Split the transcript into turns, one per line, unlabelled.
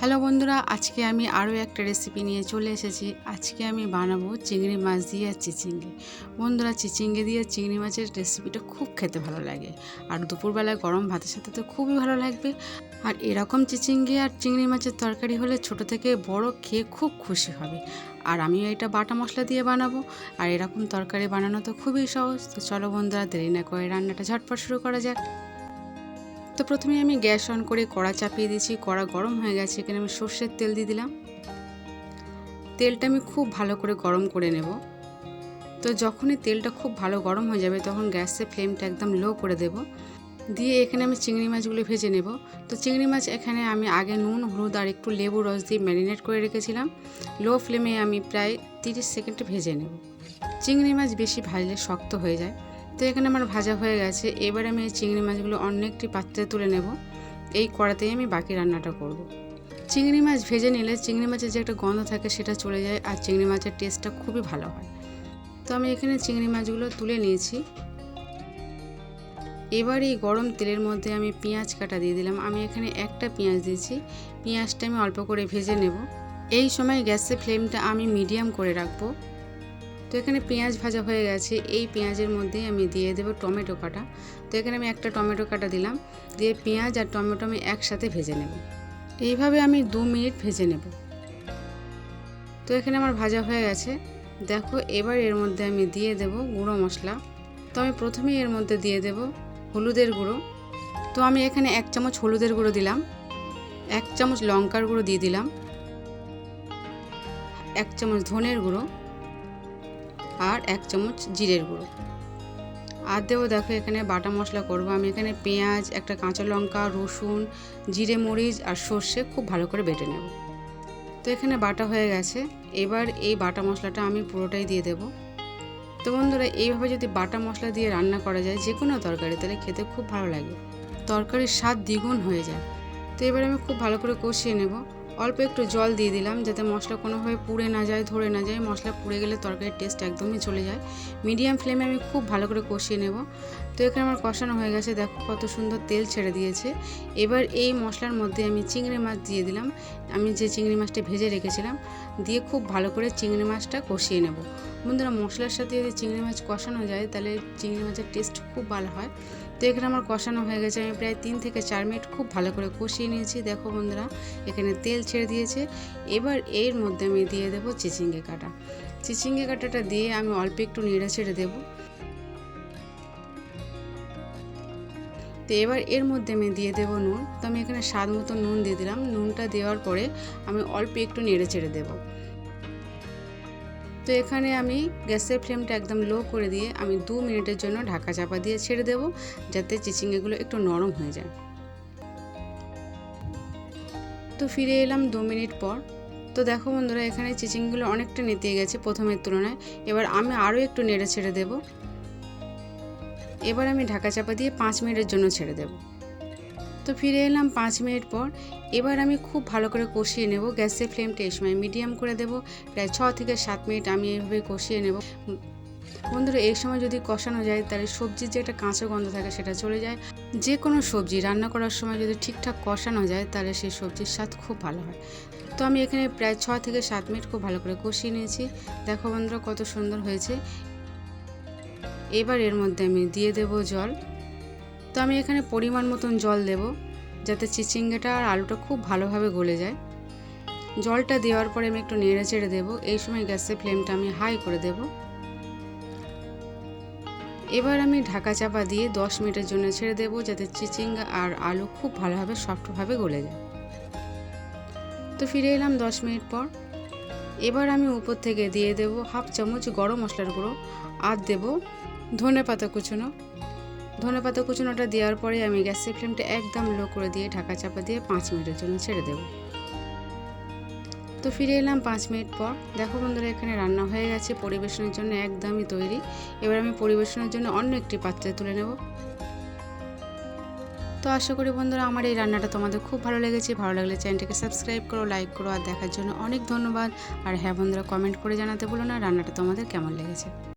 Hello বন্ধুরা, আজকে আমি আরও একটা রেসিপি নিয়ে চলে এসেছি। আজকে আমি বানাবো চিংড়ি মাছ দিয়ে আর চিচিঙ্গে। বন্ধুরা, চিচিঙ্গে দিয়ে চিংড়ি মাছের রেসিপিটা খুব খেতে ভালো লাগে। আর দুপুরবেলায় গরম ভাতের সাথে তো খুবই ভালো লাগবে। আর এরকম চিচিঙ্গে আর চিংড়ি মাছের তরকারি হলে ছোট থেকে বড় খেয়ে খুব খুশি হবে। আর আমিও এটা বাটা মশলা দিয়ে বানাবো। আর এরকম তরকারি বানানো তো খুবই সহজ। তো চলো বন্ধুরা, দেরি না করে রান্নাটা ঝটপট শুরু করা যাক। তো প্রথমে আমি গ্যাস অন করে কড়া চাপিয়ে দিয়েছি, কড়া গরম হয়ে গেছে, এখানে আমি সর্ষের তেল দিয়ে দিলাম। তেলটা আমি খুব ভালো করে গরম করে নেব। তো যখনই তেলটা খুব ভালো গরম হয়ে যাবে, তখন গ্যাসের ফ্লেমটা একদম লো করে দেব। দিয়ে এখানে আমি চিংড়ি মাছগুলো ভেজে নেব। তো চিংড়ি মাছ এখানে আমি আগে নুন, হলুদ আর একটু লেবু রস দিয়ে ম্যারিনেট করে রেখেছিলাম। লো ফ্লেমে আমি প্রায় তিরিশ সেকেন্ডে ভেজে নেব। চিংড়ি মাছ বেশি ভাজলে শক্ত হয়ে যায়। তো এখানে আমার ভাজা হয়ে গেছে। এবার আমি এই চিংড়ি মাছগুলো অন্য একটি পাত্রে তুলে নেব। এই কড়াতেই আমি বাকি রান্নাটা করব। চিংড়ি মাছ ভেজে নিলে চিংড়ি মাছের যে একটা গন্ধ থাকে সেটা চলে যায় আর চিংড়ি মাছের টেস্টটা খুবই ভালো হয়। তো আমি এখানে চিংড়ি মাছগুলো তুলে নিয়েছি। এবার এই গরম তেলের মধ্যে আমি পেঁয়াজ কাটা দিয়ে দিলাম। আমি এখানে একটা পেঁয়াজ দিয়েছি। পেঁয়াজটা আমি অল্প করে ভেজে নেব। এই সময় গ্যাসের ফ্লেমটা আমি মিডিয়াম করে রাখব। তো এখানে পেঁয়াজ ভাজা হয়ে গেছে। এই পেঁয়াজের মধ্যেই আমি দিয়ে দেবো টমেটো কাটা। তো এখানে আমি একটা টমেটো কাটা দিলাম। দিয়ে পেঁয়াজ আর টমেটো আমি একসাথে ভেজে নেব। এইভাবে আমি দু মিনিট ভেজে নেব। তো এখানে আমার ভাজা হয়ে গেছে। দেখো, এবার এর মধ্যে আমি দিয়ে দেব গুঁড়ো মশলা। তো আমি প্রথমেই এর মধ্যে দিয়ে দেব হলুদের গুঁড়ো। তো আমি এখানে এক চামচ হলুদের গুঁড়ো দিলাম। এক চামচ লঙ্কার গুঁড়ো দিয়ে দিলাম। এক চামচ ধনের গুঁড়ো। আর এক চামচ জিরের গুঁড়ো। আর দেবো দেখো এখানে বাটা মশলা করব। আমি এখানে পেঁয়াজ, একটা কাঁচা লঙ্কা, রসুন, জিরে, মরিচ আর সর্ষে খুব ভালো করে বেটে নেব। তো এখানে বাটা হয়ে গেছে। এবার এই বাটা মশলাটা আমি পুরোটাই দিয়ে দেব। তো বন্ধুরা, এইভাবে যদি বাটা মশলা দিয়ে রান্না করা যায় যে কোনো তরকারি, তাহলে খেতে খুব ভালো লাগে। তরকারির স্বাদ দ্বিগুণ হয়ে যায়। তো এবার আমি খুব ভালো করে কষিয়ে নেব। অল্প একটু জল দিয়ে দিলাম যাতে মশলা কোনোভাবে পুড়ে না যায়, ধরে না যায়। মশলা পুড়ে গেলে তরকারির টেস্ট একদমই চলে যায়। মিডিয়াম ফ্লেমে আমি খুব ভালো করে কষিয়ে নেব। তো এখানে আমার কষানো হয়ে গেছে। দেখো কত সুন্দর তেল ছেড়ে দিয়েছে। এবার এই মশলার মধ্যে আমি চিংড়ি মাছ দিয়ে দিলাম। আমি যে চিংড়ি মাছটা ভেজে রেখেছিলাম, দিয়ে খুব ভালো করে চিংড়ি মাছটা কষিয়ে নেব। বন্ধুরা, মশলার সাথে যদি চিংড়ি মাছ কষানো যায়, তাহলে চিংড়ি মাছের টেস্ট খুব ভালো হয়। তো এখানে আমার কষানো হয়ে গেছে। আমি প্রায় তিন থেকে চার মিনিট খুব ভালো করে কষিয়ে নিয়েছি। দেখো বন্ধুরা, এখানে তেল ছেড়ে দিয়েছে। এবার এর মধ্যে আমি দিয়ে দেবো চিচিঙ্গে কাটা। চিচিঙ্গে কাটাটা দিয়ে আমি অল্প একটু নেড়ে ছেড়ে দেবো। তো এবার এর মধ্যে আমি দিয়ে দেবো নুন। তো আমি এখানে স্বাদ মতো নুন দিয়ে দিলাম। নুনটা দেওয়ার পরে আমি অল্প একটু নেড়ে ছেড়ে দেবো। তো এখানে আমি গ্যাসের ফ্লেমটা একদম লো করে দিয়ে আমি দু মিনিটের জন্য ঢাকা চাপা দিয়ে ছেড়ে দেবো, যাতে চিচিঙ্গেগুলো একটু নরম হয়ে যায়। তো ফিরে এলাম দু মিনিট পর। তো দেখো বন্ধুরা, এখানে চিচিংগুলো অনেকটা নেতিয়ে গেছে প্রথমের তুলনায়। এবার আমি আরও একটু নেড়ে ছেড়ে দেব। এবার আমি ঢাকা চাপা দিয়ে পাঁচ মিনিটের জন্য ছেড়ে দেব। তো ফিরে এলাম পাঁচ মিনিট পর। এবার আমি খুব ভালো করে কষিয়ে নেব। গ্যাসের ফ্লেমটা এই সময় মিডিয়াম করে দেব। প্রায় ছ থেকে সাত মিনিট আমি এইভাবে কষিয়ে নেব। বন্ধুরা, এই সময় যদি কষানো যায়, তাহলে সবজির যে একটা কাঁচা গন্ধ থাকে, সেটা চলে যায়। যে কোনো সবজি রান্না করার সময় যদি ঠিকঠাক কষানো যায়, তাহলে সেই সবজির স্বাদ খুব ভালো হয়। তো আমি এখানে প্রায় ছ থেকে সাত মিনিট খুব ভালো করে কষিয়ে নিয়েছি। দেখো বন্ধুরা, কত সুন্দর হয়েছে। এবার এর মধ্যে আমি দিয়ে দেব জল। তো আমি এখানে পরিমাণ মতন জল দেব, যাতে চিচিঙ্গাটা আর আলুটা খুব ভালোভাবে গলে যায়। জলটা দেওয়ার পরে আমি একটু নেড়ে চেড়ে দেবো। এই সময় গ্যাসের ফ্লেমটা আমি হাই করে দেবো। এবার আমি ঢাকা চাপা দিয়ে দশ মিনিটের জন্য ছেড়ে দেবো, যাতে চিচিঙ্গা আর আলু খুব ভালোভাবে, সফটভাবে গলে যায়। তো ফিরে এলাম দশ মিনিট পর। এবার আমি উপর থেকে দিয়ে দেব হাফ চামচ গরম মশলার গুঁড়ো। আর দেব ধনে পাতা কুচুনো। ধনে পাতা কুচুনোটা দেওয়ার পরে আমি গ্যাসের ফ্লেমটা একদম লো করে দিয়ে ঢাকা চাপা দিয়ে পাঁচ মিনিটের জন্য ছেড়ে দেবো। তো ফিরে এলাম পাঁচ মিনিট পর। দেখো বন্ধুরা, এখানে রান্না হয়ে গেছে, পরিবেশনের জন্য একদমই তৈরি। এবার আমি পরিবেশনের জন্য অন্য একটি পাত্রে তুলে নেব। তো আশা করি বন্ধুরা, আমার এই রান্নাটা তোমাদের খুব ভালো লেগেছে। ভালো লাগলে চ্যানেলটাকে সাবস্ক্রাইব করো, লাইক করো আর দেখার জন্য অনেক ধন্যবাদ। আর হ্যাঁ বন্ধুরা, কমেন্ট করে জানাতে বলো না, রান্নাটা তোমাদের কেমন লেগেছে?